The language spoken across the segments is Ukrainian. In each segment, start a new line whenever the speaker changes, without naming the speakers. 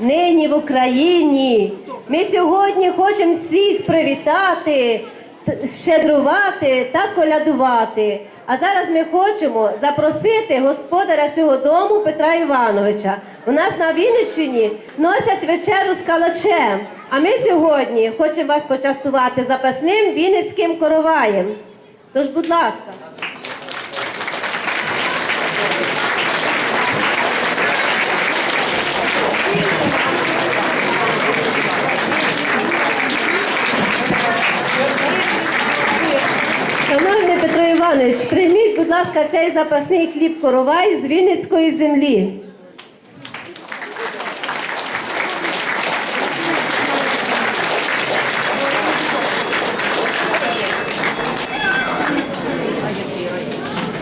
нині в Україні. Ми сьогодні хочемо всіх привітати, щедрувати та колядувати. А зараз ми хочемо запросити господаря цього дому Петра Івановича. У нас на Вінниччині носять вечеру з калачем. А ми сьогодні хочемо вас почастувати запашним вінницьким короваєм. Тож, будь ласка. Шановний Петро Іванович, прийміть, будь ласка, цей запашний хліб коровай з Вінницької землі.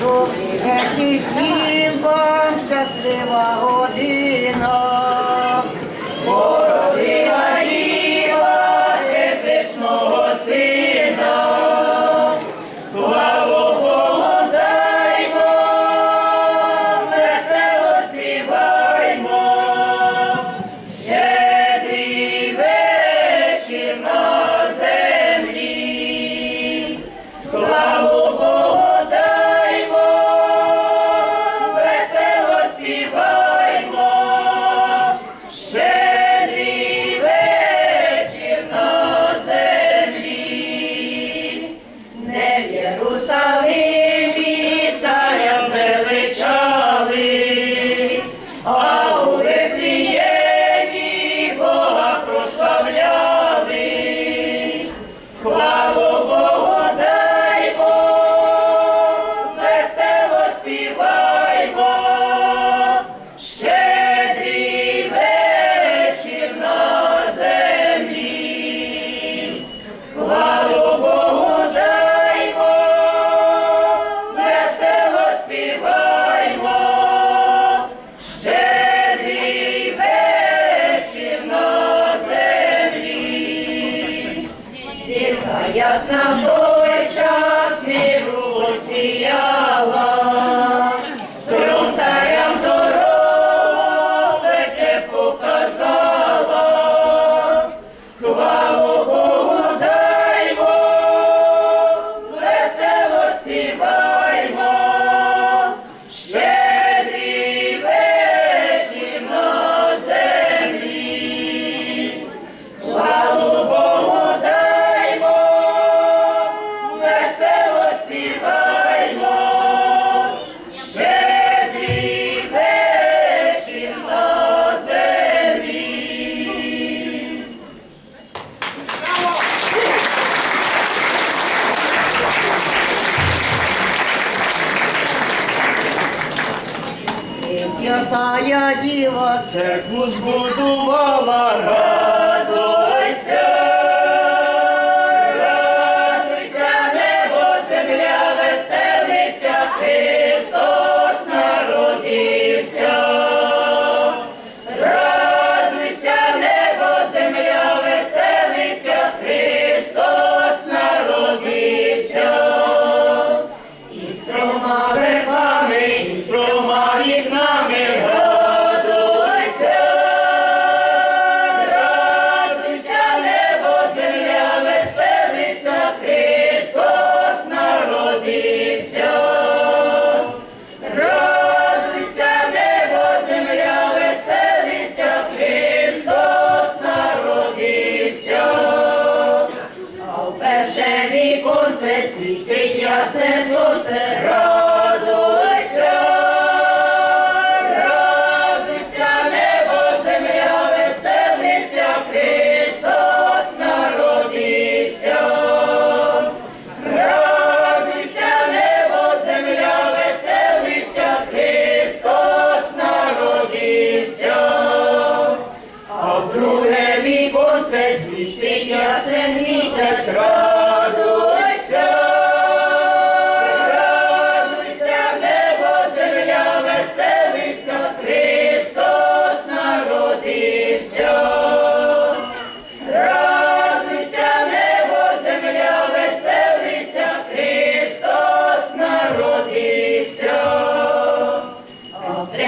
Добрий вечір всім вам, щаслива година. Ясна доля час миру осіяла, церкву збудувала, радуйся, радуйся, небо, земля, веселися, Христос народився. Радуйся, небо, земля, веселися, Христос народився. Світить ясне сонце,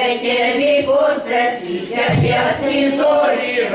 третє віку це світять ясні зорі.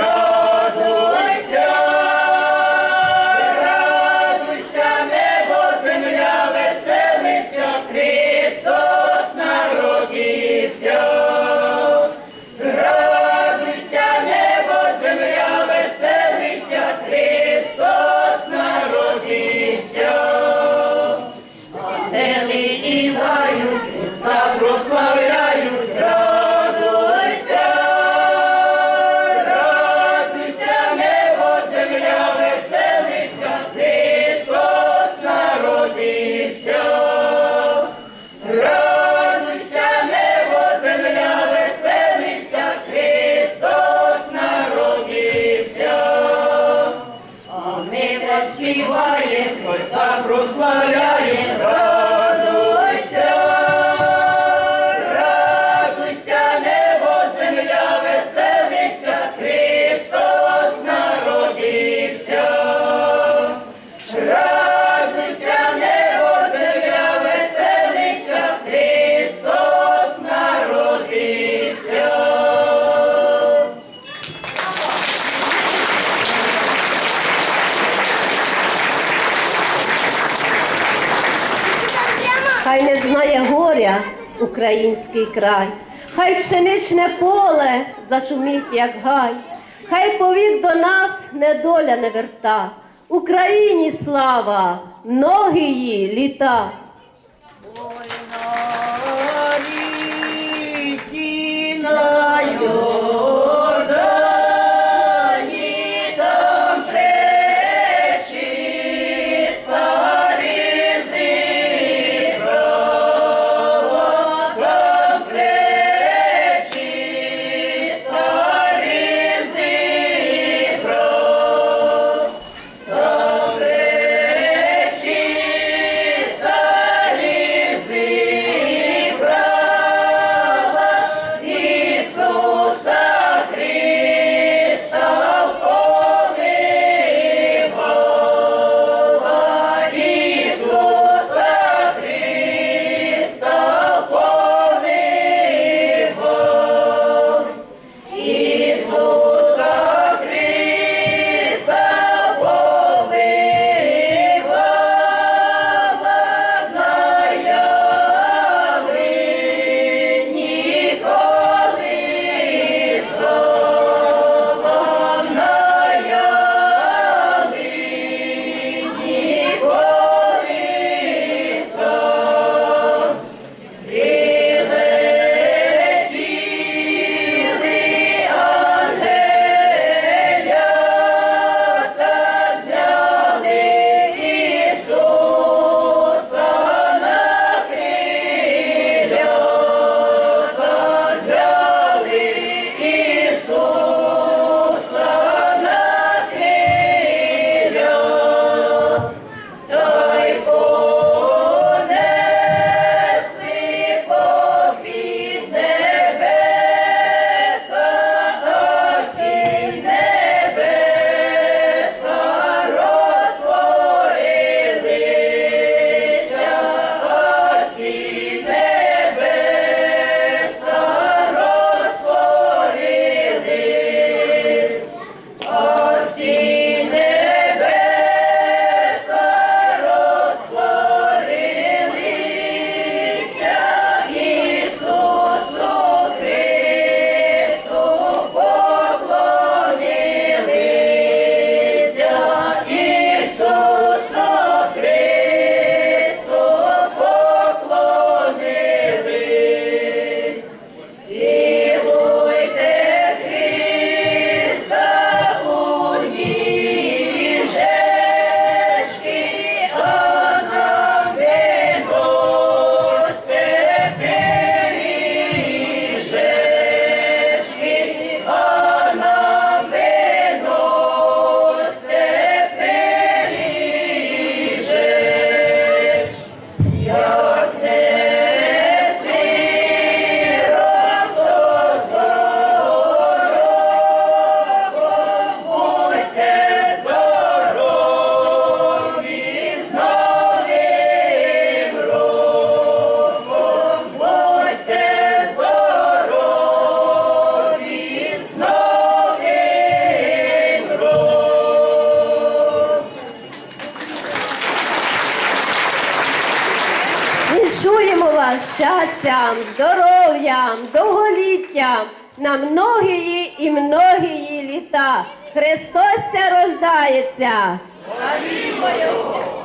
Співає знає горя український край, хай пшеничне поле зашуміть, як гай, хай повік до нас недоля не верта. Україні слава, ноги її літа.
Ой, на
щастям, здоров'ям, довголіттям на многії і многії літа. Христос рождається.
Славімо Його!